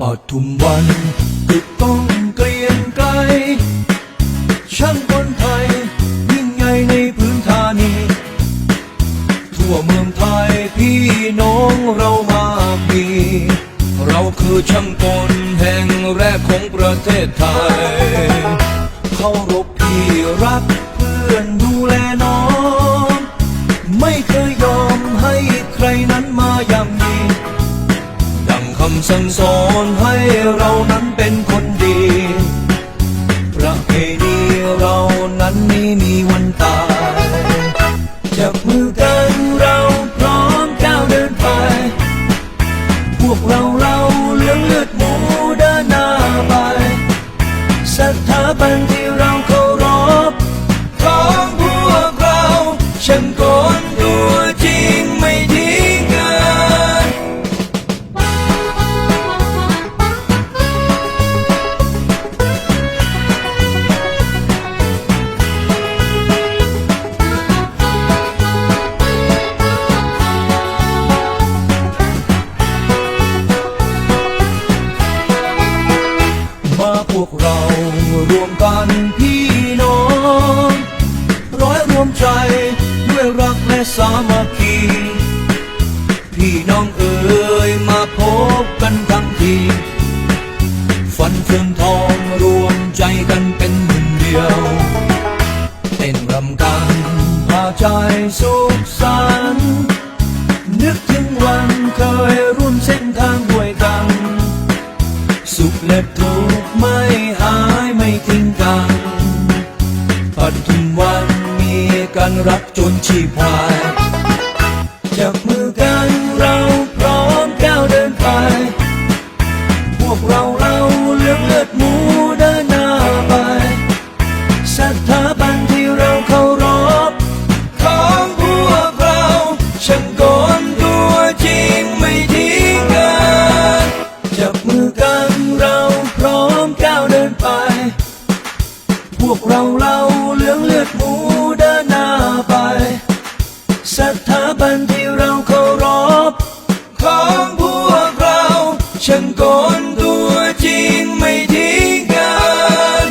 ปทุมวันตึกต้องเกรียงไกรช่างคนไทย ยิ่งใหญ่ในพื้นธานี ทั่วเมืองไทยพี่น้องเรามากมี เราคือช่างกลแห่งแรกของประเทศไทยเคารพพี่รักเพื่อนดูแลน้อง ไม่เคยยอมให้ใครนั้นมาย่ำยีดังคำสั่งสอน นั้นเป็นคนดี ประเพณีเรานั้นไม่มีวันตายจับมือกันเราพร้อมก้าวเดินไป พวกเราเราเลืองเลือดหมูเดินหน้าไปสถาบันที่ วกเรารวมกันพี่น้อง ร้อยรวมใจด้วยรักและสามัคคี พี่น้องเอ๋ยมาพบกันทั้งทีฝันเฟืองทองรวมใจกันเป็นหนึ่งเดียว เต้นรำกันพาใจสุขสัน จนชีพหายจับมือกันเราพร้อมก้าวเดินไป พวกเราเราเลือกเลือดหมูเดินหน้าไปสถาบันที่เราเคารพของพวกเราช่างกลตัวจริงไม่ทิ้งกันจับมือกันเราพร้อมก้าวเดินไป พวกเราเราเลืองเลือดหมูันที่เราเคารพของพวกเราฉันงโกนตัวจริงไม่ทิ้งกัน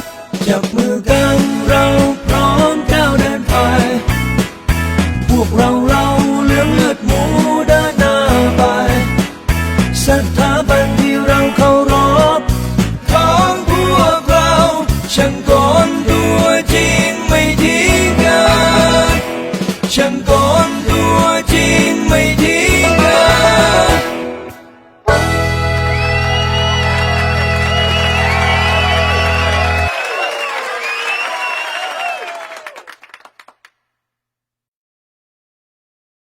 จับมือกันเราพร้อมก้าวเดินไป พวกเราเรา